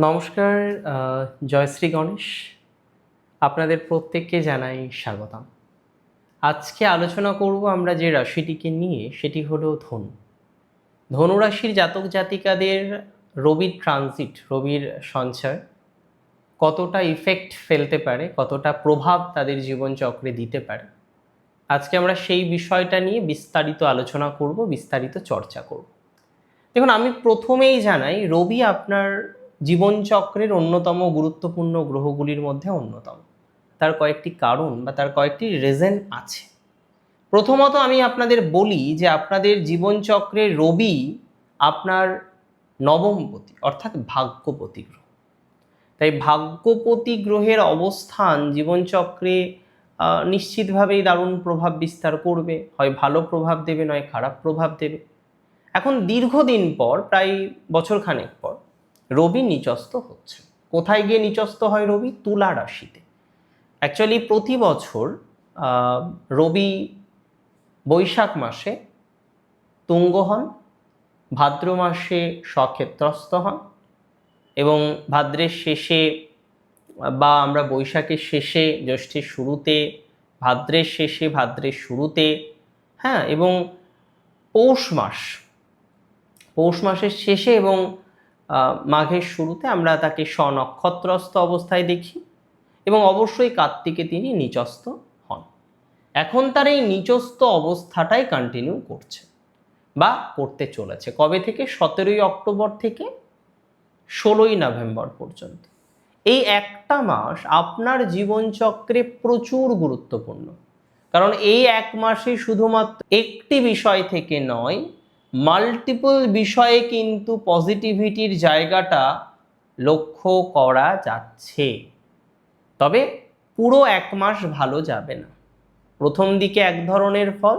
নমস্কার জয়শ্রী গণেশ। আপনাদের প্রত্যেককে জানাই স্বাগতম। আজকে আলোচনা করব আমরা যে রাশিটিকে নিয়ে, সেটি হলো ধনু। ধনু রাশির জাতক জাতিকাদের রবির ট্রানজিট রবির সঞ্চয় কতটা ইফেক্ট ফেলতে পারে, কতটা প্রভাব তাদের জীবনচক্রে দিতে পারে। আজকে আমরা সেই বিষয়টা নিয়ে বিস্তারিত আলোচনা করব, বিস্তারিত চর্চা করব। দেখুন, আমি প্রথমেই জানাই, রবি আপনার জীবনচক্রের অন্যতম গুরুত্বপূর্ণ গ্রহগুলির মধ্যে অন্যতম। তার কয়েকটি কারণ বা তার কয়েকটি রিজন আছে। প্রথমত আমি আপনাদের বলি যে আপনাদের জীবনচক্রে রবি আপনার নবমপতি, অর্থাৎ ভাগ্যপতি গ্রহ। তাই ভাগ্যপতি গ্রহের অবস্থান জীবনচক্রে নিশ্চিতভাবেই দারুণ প্রভাব বিস্তার করবে। হয় ভালো প্রভাব দেবে, নয় খারাপ প্রভাব দেবে। এখন দীর্ঘদিন পর, প্রায় বছরখানেক পর রবি নিচস্ত হচ্ছে। কোথায় গিয়ে নিচস্ত হয় রবি? তুলা রাশিতে। অ্যাকচুয়ালি প্রতি বছর রবি বৈশাখ মাসে তুঙ্গ হন, ভাদ্র মাসে স্বক্ষেত্রস্থ হন এবং ভাদ্রের শেষে বা আমরা বৈশাখের শেষে, জ্যৈষ্ঠের শুরুতে, ভাদ্রের শেষে, ভাদ্রের শুরুতে হ্যাঁ এবং পৌষ মাস, পৌষ মাসের শেষে এবং মাঘের শুরুতে আমরা তাকে স্বনক্ষত্রস্থ অবস্থায় দেখি এবং অবশ্যই কার্তিকে তিনি নিচস্থ হন। এখন তার এই নিচস্থ অবস্থাটাই কন্টিনিউ করছে বা করতে চলেছে। কবে থেকে? সতেরোই অক্টোবর থেকে ষোলোই নভেম্বর পর্যন্ত। এই একটা মাস আপনার জীবনচক্রে প্রচুর গুরুত্বপূর্ণ। কারণ এই এক মাসে শুধুমাত্র একটি বিষয় থেকে নয় মাল্টিপল বিষয়ে কিন্তু পজিটিভিটির জায়গাটা লক্ষ্য করা যাচ্ছে। তবে পুরো এক মাস ভালো যাবে না। প্রথম দিকে এক ধরনের ফল,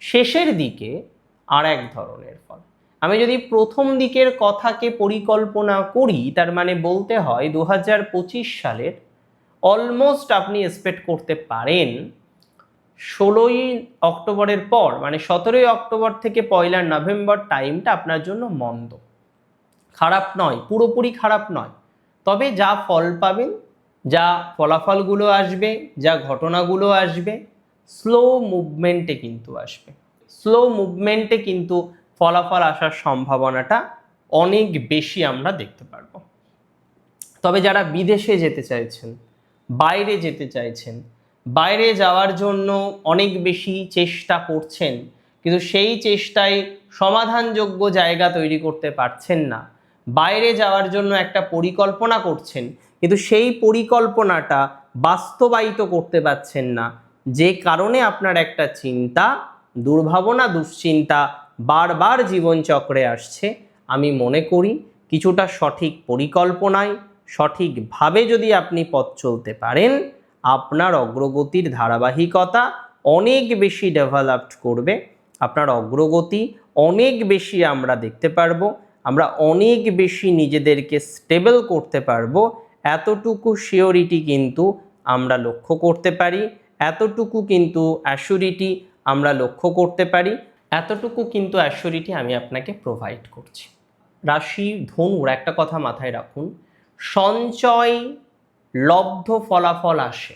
শেষের দিকে আর এক ধরনের ফল। আমি যদি প্রথম দিকের কথাকে পরিকল্পনা করি, তার মানে বলতে হয় দু হাজার পঁচিশ সালের অলমোস্ট আপনি এক্সপেক্ট করতে পারেন ষোলোই অক্টোবরের পর মানে সতেরোই অক্টোবর থেকে পয়লা নভেম্বর টাইমটা আপনার জন্য মন্দ। খারাপ নয়, পুরোপুরি খারাপ নয়। তবে যা ফল পাবেন, যা ফলাফলগুলো আসবে, যা ঘটনাগুলো আসবে স্লো মুভমেন্টে কিন্তু আসবে। স্লো মুভমেন্টে কিন্তু ফলাফল আসার সম্ভাবনাটা অনেক বেশি আমরা দেখতে পারব। তবে যারা বিদেশে যেতে চাইছেন, বাইরে যেতে চাইছেন বাইরে যাওয়ার জন্য অনেক বেশি চেষ্টা করছেন, কিন্তু সেই চেষ্টায় সমাধানযোগ্য জায়গা তৈরি করতে পারছেন না। বাইরে যাওয়ার জন্য একটা পরিকল্পনা করছেন, কিন্তু সেই পরিকল্পনাটা বাস্তবায়িত করতে পারছেন না। যে কারণে আপনার একটা চিন্তা, দুর্ভাবনা, দুশ্চিন্তা বারবার জীবনচক্রে আসছে। আমি মনে করি কিছুটা সঠিক পরিকল্পনায় সঠিকভাবে যদি আপনি পথ চলতে পারেন আপনার অগ্রগতির ধারাবাহিকতা অনেক বেশি ডেভেলপড করবে, আপনার অগ্রগতি অনেক বেশি আমরা দেখতে পারব, আমরা অনেক বেশি নিজেদেরকে স্টেবল করতে পারব, এতটুকু শিওরিটি কিন্তু আমরা লক্ষ্য করতে পারি, এতটুকু কিন্তু অ্যাসুরিটি আমরা লক্ষ্য করতে পারি, এতটুকু কিন্তু অ্যাসুরিটি আমি আপনাকে প্রোভাইড করছি। রাশি, ধনুর একটা কথা মাথায় রাখুন, সঞ্চয় লব্ধ ফলাফল আসে।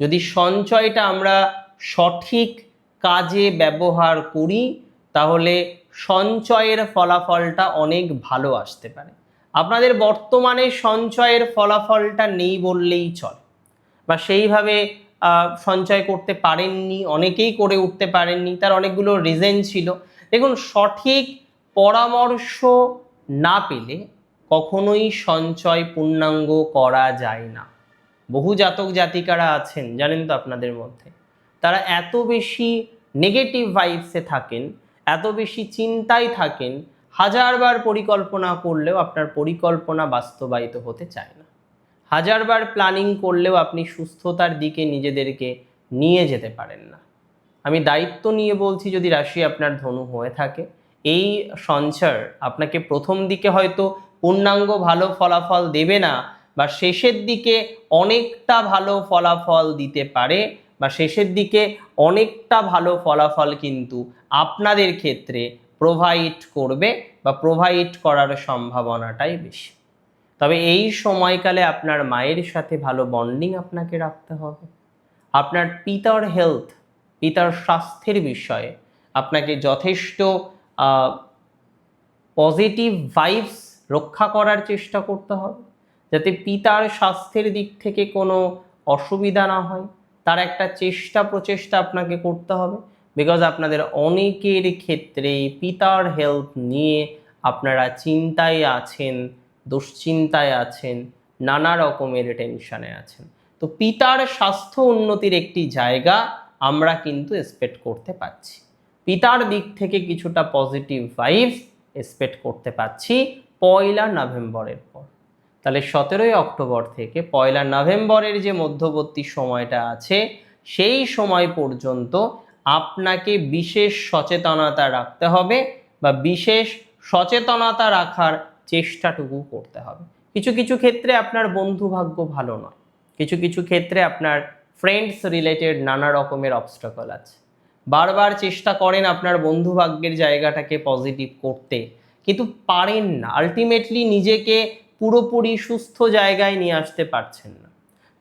যদি সঞ্চয়টা আমরা সঠিক কাজে ব্যবহার করি, তাহলে সঞ্চয়ের ফলাফলটা অনেক ভালো আসতে পারে। আপনাদের বর্তমানে সঞ্চয়ের ফলাফলটা নেই বললেই চলে। বা সেইভাবে সঞ্চয় করতে পারেননি, অনেকেই করে উঠতে পারেননি, তার অনেকগুলো রিজন ছিল। দেখুন, সঠিক পরামর্শ না পেলে কখনোই সঞ্চয় পূর্ণাঙ্গ করা যায় না। বহু জাতক জাতিকারা আছেন, জানেন তো আপনাদের মধ্যে। তারা এত বেশি নেগেটিভ ভাইবসে থাকেন, এত বেশি চিন্তায় থাকেন, হাজারবার পরিকল্পনা করলেও আপনার পরিকল্পনা বাস্তবায়িত হতে চায় না। হাজারবার প্ল্যানিং করলেও আপনি সুস্থতার দিকে নিজেদেরকে নিয়ে যেতে পারেন না। আমি দায়িত্ব নিয়ে বলছি, যদি রাশি আপনার ধনু হয়ে থাকে, এই সঞ্চয় আপনাকে প্রথম দিকে হয়তো পূর্ণাঙ্গ ভালো ফলাফল দেবে না বা শেষের দিকে অনেকটা ভালো ফলাফল দিতে পারে বা শেষের দিকে অনেকটা ভালো ফলাফল কিন্তু আপনাদের ক্ষেত্রে প্রোভাইড করবে বা প্রোভাইড করার সম্ভাবনাটাই বেশি। তবে এই সময়কালে আপনার মায়ের সাথে ভালো বন্ডিং আপনাকে রাখতে হবে। আপনার পিতার হেলথ পিতার স্বাস্থ্যের বিষয়ে আপনাকে যথেষ্ট পজিটিভ ভাইবস রক্ষা করার চেষ্টা করতে হবে। যাতে পিতার স্বাস্থ্যের দিক থেকে কোনো অসুবিধা না হয়, তার একটা চেষ্টা প্রচেষ্টা আপনাকে করতে হবে। বিকজ আপনাদের অনেকের ক্ষেত্রে পিতার হেলথ নিয়ে আপনারা চিন্তায় আছেন, দুশ্চিন্তায় আছেন, নানা রকমের টেনশনে আছেন। তো পিতার স্বাস্থ্য উন্নতির একটি জায়গা আমরা কিন্তু এক্সপেক্ট করতে পারছি। পিতার দিক থেকে কিছুটা পজিটিভ ভাইবস এক্সপেক্ট করতে পারছি। পয়লা নভেম্বরের পর। তাহলে সতেরোই অক্টোবর থেকে পয়লা নভেম্বরের যে মধ্যবর্তী সময়টা আছে, সেই সময় পর্যন্ত আপনাকে বিশেষ সচেতনতা রাখতে হবে বা বিশেষ সচেতনতা রাখার চেষ্টাটুকু করতে হবে। কিছু কিছু ক্ষেত্রে আপনার বন্ধু ভাগ্য ভালো নয়। কিছু কিছু ক্ষেত্রে আপনার ফ্রেন্ডস রিলেটেড নানা রকমের অবস্ট্রাকল আছে। বারবার চেষ্টা করেন আপনার বন্ধু ভাগ্যের জায়গাটাকে পজিটিভ করতে। কিন্তু পারেন না। আলটিমেটলি নিজেকে পুরোপুরি সুস্থ জায়গায় নিয়ে আসতে পারছেন না।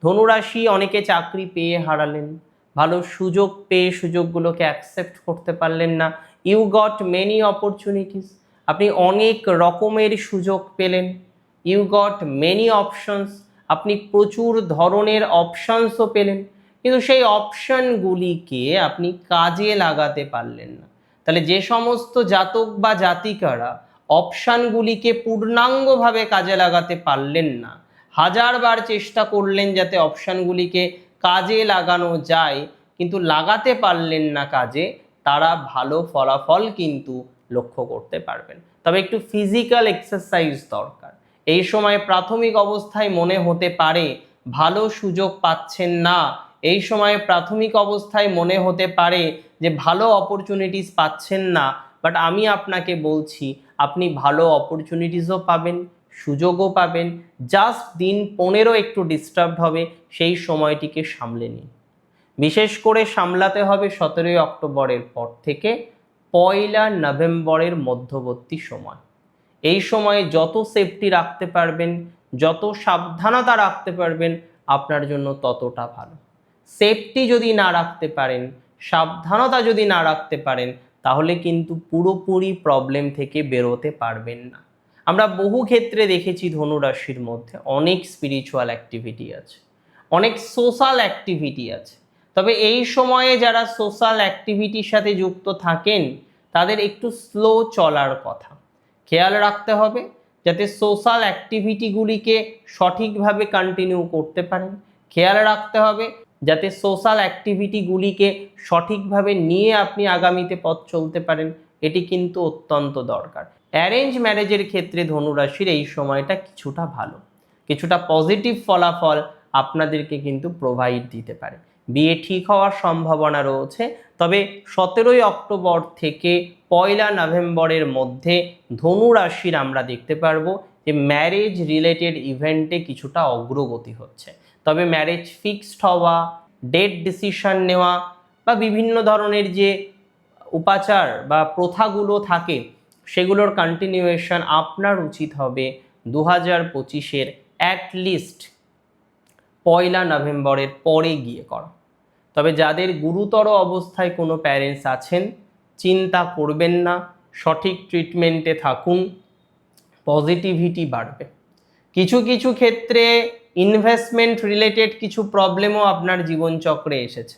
ধনুরাশি অনেকে চাকরি পেয়ে হারালেন। ভালো সুযোগ পেয়ে সুযোগগুলোকে অ্যাকসেপ্ট করতে পারলেন না। ইউ গট মেনি অপরচুনিটিস আপনি অনেক রকমের সুযোগ পেলেন। ইউ গট মেনি অপশনস আপনি প্রচুর ধরনের অপশনসও পেলেন। কিন্তু সেই অপশনগুলিকে আপনি কাজে লাগাতে পারলেন না। তাহলে যে সমস্ত জাতক বা জাতিকারা অপশানগুলিকে পূর্ণাঙ্গভাবে কাজে লাগাতে পারলেন না। হাজারবার চেষ্টা করলেন যাতে অপশানগুলিকে কাজে লাগানো যায়, কিন্তু লাগাতে পারলেন না কাজে, তারা ভালো ফলাফল কিন্তু লক্ষ্য করতে পারবেন। তবে একটু ফিজিক্যাল এক্সারসাইজ দরকার। এই সময় প্রাথমিক অবস্থায় মনে হতে পারে, ভালো সুযোগ পাচ্ছেন না। এই সময়ে প্রাথমিক অবস্থায় মনে হতে পারে যে, ভালো অপরচুনিটিস পাচ্ছেন না। বাট আমি আপনাকে বলছি, আপনি ভালো অপরচুনিটিসও পাবেন, সুযোগও পাবেন। জাস্ট দিন পনেরো একটু ডিস্টার্ব হবে, সেই সময়টিকে সামলে নিন। বিশেষ করে সামলাতে হবে সতেরোই অক্টোবরের পর থেকে, পয়লা নভেম্বরের মধ্যবর্তী সময়। এই সময়ে যত সেফটি রাখতে পারবেন, যত সাবধানতা রাখতে পারবেন, আপনার জন্য ততটা ভালো। সেফটি যদি না রাখতে পারেন, সাবধানতা যদি না রাখতে পারেন তাহলে কিন্তু পুরোপুরি প্রবলেম থেকে বেরোতে পারবেন না। আমরা বহু ক্ষেত্রে দেখেছি ধনুরাশির মধ্যে অনেক স্পিরিচুয়াল অ্যাক্টিভিটি আছে, অনেক সোশ্যাল অ্যাক্টিভিটি আছে। তবে এই সময়ে যারা সোশ্যাল অ্যাক্টিভিটির সাথে যুক্ত থাকেন, তাদের একটু স্লো চলার কথা। খেয়াল রাখতে হবে যাতে সোশ্যাল অ্যাক্টিভিটিগুলিকে সঠিকভাবে কন্টিনিউ করতে পারেন। খেয়াল রাখতে হবে যাতে সোশ্যাল অ্যাক্টিভিটিগুলিকে সঠিকভাবে নিয়ে আপনি আগামীতে পথ চলতে পারেন, এটি কিন্তু অত্যন্ত দরকার। অ্যারেঞ্জ ম্যারেজের ক্ষেত্রে ধনুরাশির এই সময়টা কিছুটা ভালো। কিছুটা পজিটিভ ফলাফল আপনাদেরকে কিন্তু প্রোভাইড দিতে পারে। বিয়ে ঠিক হওয়ার সম্ভাবনা রয়েছে, তবে সতেরোই অক্টোবর থেকে পয়লা নভেম্বরের মধ্যে ধনু রাশির আমরা দেখতে পারব যে ম্যারেজ রিলেটেড ইভেন্টে কিছুটা অগ্রগতি হচ্ছে। তবে ম্যারেজ ফিক্সড হওয়া ডেট ডিসিশন নেওয়া বা বিভিন্ন ধরনের যে উপাচার বা প্রথাগুলো থাকে, সেগুলোর কন্টিনিউয়েশন আপনার উচিত হবে দু হাজার পঁচিশের অ্যাটলিস্ট পয়লা নভেম্বরের পরে গিয়ে করা। তবে যাদের গুরুতর অবস্থায় কোনো প্যারেন্টস আছেন, চিন্তা করবেন না, সঠিক ট্রিটমেন্টে থাকুন পজিটিভিটি বাড়বে। কিছু কিছু ক্ষেত্রে ইনভেস্টমেন্ট রিলেটেড কিছু প্রবলেমও আপনার জীবনচক্রে এসেছে।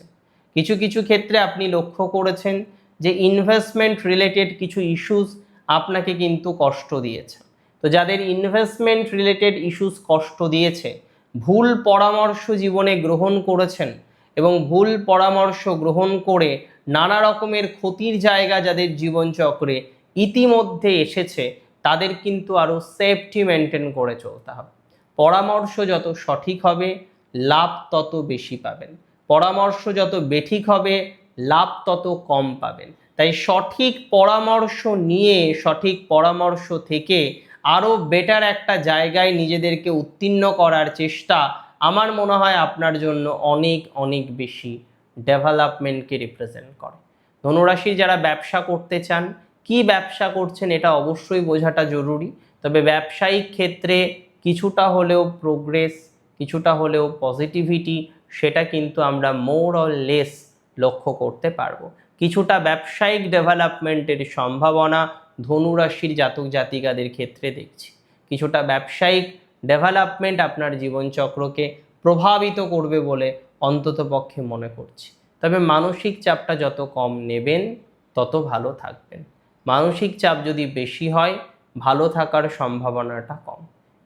কিছু কিছু ক্ষেত্রে আপনি লক্ষ্য করেছেন যে ইনভেস্টমেন্ট রিলেটেড কিছু ইস্যুস আপনাকে কিন্তু কষ্ট দিয়েছে। তো যাদের ইনভেস্টমেন্ট রিলেটেড ইস্যুস কষ্ট দিয়েছে, ভুল পরামর্শ জীবনে গ্রহণ করেছেন এবং ভুল পরামর্শ গ্রহণ করে নানা রকমের ক্ষতির জায়গা যাদের জীবনচক্রে ইতিমধ্যে এসেছে, তাদের কিন্তু আরও সেফটি মেনটেন করে চলতে হবে। পরামর্শ যত সঠিক হবে, লাভ তত বেশি পাবেন। পরামর্শ যত বেঠিক হবে, লাভ তত কম পাবেন। তাই সঠিক পরামর্শ নিয়ে, সঠিক পরামর্শ থেকে আরও বেটার একটা জায়গায় নিজেদেরকে উত্তীর্ণ করার চেষ্টা আমার মনে হয় আপনার জন্য অনেক অনেক বেশি ডেভেলপমেন্টকে রিপ্রেজেন্ট করে। ধনুরাশি যারা ব্যবসা করতে চান, কি ব্যবসা করছেন এটা অবশ্যই বোঝাটা জরুরি। তবে ব্যবসায়িক ক্ষেত্রে কিছুটা হলেও প্রোগ্রেস কিছুটা হলেও পজিটিভিটি সেটা কিন্তু আমরা মোর অর লেস লক্ষ্য করতে পারব। কিছুটা ব্যবসায়িক ডেভেলপমেন্টের সম্ভাবনা ধনুরাশির জাতক জাতিকাদের ক্ষেত্রে দেখছি। কিছুটা ব্যবসায়িক ডেভেলপমেন্ট আপনার জীবনচক্রকে প্রভাবিত করবে বলে অন্তত পক্ষে মনে করছি। তবে মানসিক চাপটা যত কম নেবেন, তত ভালো থাকবেন। মানসিক চাপ যদি বেশি হয়, ভালো থাকার সম্ভাবনাটা কম।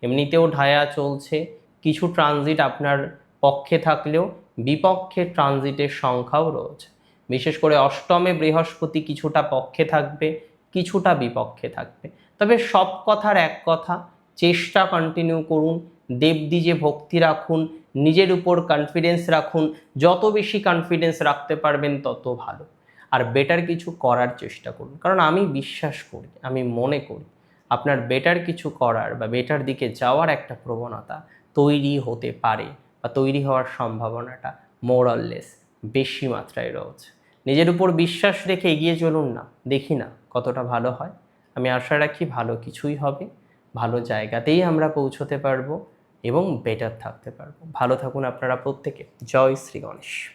এমনিতেও ঢায়া চলছে। কিছু ট্রানজিট আপনার পক্ষে থাকলেও বিপক্ষে ট্রানজিটের সংখ্যাও রয়েছে। বিশেষ করে অষ্টমে বৃহস্পতি কিছুটা পক্ষে থাকবে, কিছুটা বিপক্ষে থাকবে। তবে সব কথার এক কথা, চেষ্টা কন্টিনিউ করুন দেবদ্বীজে ভক্তি রাখুন, নিজের উপর কনফিডেন্স রাখুন, যত বেশি কনফিডেন্স রাখতে পারবেন তত ভালো। আর বেটার কিছু করার চেষ্টা করুন। কারণ আমি বিশ্বাস করি, আমি মনে করি আপনার বেটার কিছু করার বা বেটার দিকে যাওয়ার একটা প্রবণতা তৈরি হতে পারে বা তৈরি হওয়ার সম্ভাবনাটা মোরাললেস বেশি মাত্রায় রয়েছে। নিজের উপর বিশ্বাস রেখে এগিয়ে চলুন না, দেখি না কতটা ভালো হয়। আমি আশা রাখি ভালো কিছুই হবে, ভালো জায়গাতেই আমরা পৌঁছতে পারব এবং বেটার থাকতে পারব। ভালো থাকুন আপনারা প্রত্যেকে। জয় শ্রী গণেশ।